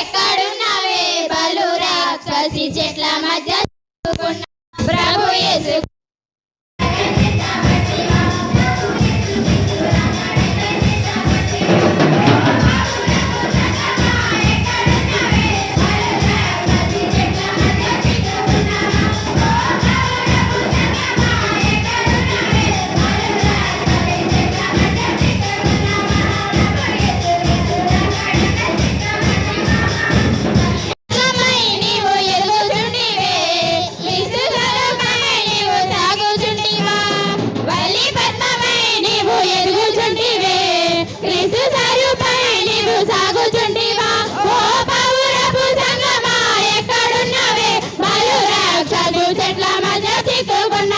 ఎక్కడున్నవే బలు రాక్షసి? చెట్ల మధ్య చెట్ల మధ్య చిక్కుకున్న